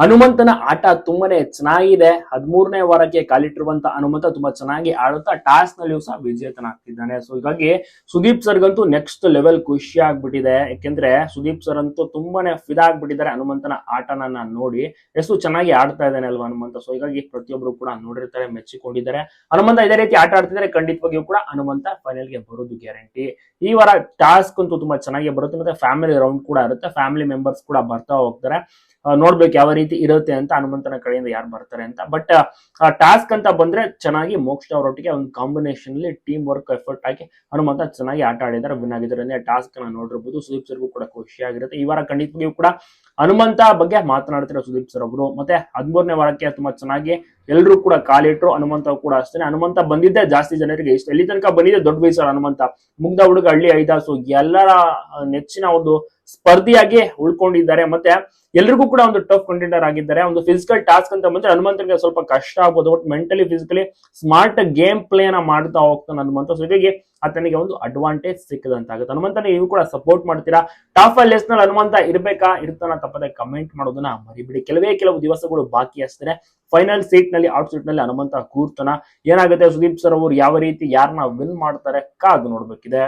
ಹನುಮಂತನ ಆಟ ತುಂಬಾನೇ ಚೆನ್ನಾಗಿದೆ. ಹದಿಮೂರನೇ ವಾರಕ್ಕೆ ಕಾಲಿಟ್ಟಿರುವಂತ ಹನುಮಂತ ತುಂಬಾ ಚೆನ್ನಾಗಿ ಆಡುತ್ತಾ, ಟಾಸ್ ನಲ್ಲಿಯೂ ಸಹ ವಿಜೇತನಾಗ್ತಿದ್ದಾನೆ ಸೊ ಹೀಗಾಗಿ ಸುದೀಪ್ ಸರ್ ಗಂತೂ ನೆಕ್ಸ್ಟ್ ಲೆವೆಲ್ ಖುಷಿ ಆಗ್ಬಿಟ್ಟಿದೆ. ಯಾಕೆಂದ್ರೆ ಸುದೀಪ್ ಸರ್ ಅಂತೂ ತುಂಬಾನೇ ಫಿದಾ ಆಗ್ಬಿಟ್ಟಿದ್ದಾರೆ ಹನುಮಂತನ ಆಟನ ನೋಡಿ. ಎಷ್ಟು ಚೆನ್ನಾಗಿ ಆಡ್ತಾ ಇದ್ದಾನೆ ಅಲ್ವಾ ಹನುಮಂತ? ಸೊ ಹೀಗಾಗಿ ಪ್ರತಿಯೊಬ್ರು ಕೂಡ ನೋಡಿರ್ತಾರೆ, ಮೆಚ್ಚಿಕೊಂಡಿದ್ದಾರೆ. ಹನುಮಂತ ಇದೇ ರೀತಿ ಆಟ ಆಡ್ತಿದ್ರೆ ಖಂಡಿತವಾಗಿಯೂ ಕೂಡ ಹನುಮಂತ ಫೈನಲ್ಗೆ ಬರೋದು ಗ್ಯಾರಂಟಿ ಈ ವಾರ ಟಾಸ್ಕ್ ಅಂತೂ ತುಂಬಾ ಚೆನ್ನಾಗಿ ಬರುತ್ತೆ. ಮತ್ತೆ ಫ್ಯಾಮಿಲಿ ರೌಂಡ್ ಕೂಡ ಇರುತ್ತೆ. ಫ್ಯಾಮಿಲಿ ಮೆಂಬರ್ಸ್ ಕೂಡ ಬರ್ತಾ ಹೋಗ್ತಾರೆ. ನೋಡ್ಬೇಕು ಯಾವ ರೀತಿ ಇರುತ್ತೆ ಅಂತ ಹನುಮಂತನ ಕಡೆಯಿಂದ ಯಾರು ಬರ್ತಾರೆ ಅಂತ. ಬಟ್ ಟಾಸ್ಕ್ ಅಂತ ಬಂದ್ರೆ ಚೆನ್ನಾಗಿ ಮೋಕ್ಷ ಅವರೊಟ್ಟಿಗೆ ಒಂದು ಕಾಂಬಿನೇಷನ್ ಅಲ್ಲಿ ಟೀಮ್ ವರ್ಕ್ ಎಫರ್ಟ್ ಹಾಕಿ ಹನುಮಂತ ಚೆನ್ನಾಗಿ ಆಟ ಆಡಿದ್ದಾರೆ ವಿನ್ ಆಗಿದ್ದಾರೆ. ಅಂದ್ರೆ ಟಾಸ್ಕ್ನ ನೋಡಿರ್ಬೋದು. ಸುದೀಪ್ ಸರ್ ಕೂಡ ಖುಷಿಯಾಗಿರುತ್ತೆ. ಈ ವಾರ ಖಂಡಿತವಾಗಿಯೂ ಕೂಡ ಹನುಮಂತ ಬಗ್ಗೆ ಮಾತನಾಡ್ತಿರೋ ಸುದೀಪ್ ಸರ್ ಅವರು ಮತ್ತೆ ಹದಿಮೂರನೇ ವಾರಕ್ಕೆ ತುಂಬಾ ಚೆನ್ನಾಗಿ ಎಲ್ಲರೂ ಕೂಡ ಕಾಲಿಟ್ರು. ಹನುಮಂತ ಕೂಡ ಅಷ್ಟೇ ಹನುಮಂತ ಬಂದಿದ್ದೆ ಜಾಸ್ತಿ ಜನರಿಗೆ ಇಷ್ಟ. ಎಲ್ಲಿ ತನಕ ಬಂದಿದೆ ದೊಡ್ಡ ವಯಸ್ಸು ಹನುಮಂತ. ಮುಗ್ದ ಹುಡುಗ ಹಳ್ಳಿ ಐದಾಸು ಎಲ್ಲರ ನೆಚ್ಚಿನ ಒಂದು ಸ್ಪರ್ಧಿಯಾಗಿ ಉಳ್ಕೊಂಡಿದ್ದಾರೆ. ಮತ್ತೆ ಎಲ್ರಿಗೂ ಕೂಡ ಒಂದು ಟಫ್ ಕಂಟೆಂಡರ್ ಆಗಿದ್ದಾರೆ. ಒಂದು ಫಿಸಿಕಲ್ ಟಾಸ್ಕ್ ಅಂತ ಬಂದ್ರೆ ಹನುಮಂತನಿಗೆ ಸ್ವಲ್ಪ ಕಷ್ಟ ಆಗ್ಬೋದು. But mentally physically smart game ಪ್ಲೇನ ಮಾಡ್ತಾ ಹೋಗ್ತಾನೆ ಹನುಮಂತ. ಸೊ ಆತನಿಗೆ ಒಂದು ಅಡ್ವಾಂಟೇಜ್ ಸಿಕ್ಕದಂತಾಗುತ್ತೆ. ಹನುಮಂತನ ನೀವು ಕೂಡ ಸಪೋರ್ಟ್ ಮಾಡ್ತೀರಾ? ಟಾಪ್ ಲೆಸ್ನಲ್ಲಿ ಹನುಮಂತ ಇರ್ಬೇಕಾ? ಇರ್ತಾನ? ತಪ್ಪದೆ ಕಮೆಂಟ್ ಮಾಡೋದನ್ನ ಮರಿಬಿಡಿ. ಕೆಲವೇ ಕೆಲವು ದಿವಸಗಳು ಬಾಕಿ ಅಷ್ಟೇ. ಫೈನಲ್ ಸೀಟ್ನಲ್ಲಿ ಔಟ್ ಸೀಟ್ನಲ್ಲಿ ಹನುಮಂತ ಕೂರ್ತಾನ. ಏನಾಗುತ್ತೆ? ಸುದೀಪ್ ಸರ್ ಅವರು ಯಾವ ರೀತಿ ಯಾರನ್ನ ವಿನ್ ಮಾಡ್ತಾರೆ? ಕಾದು ನೋಡ್ಬೇಕಿದೆ.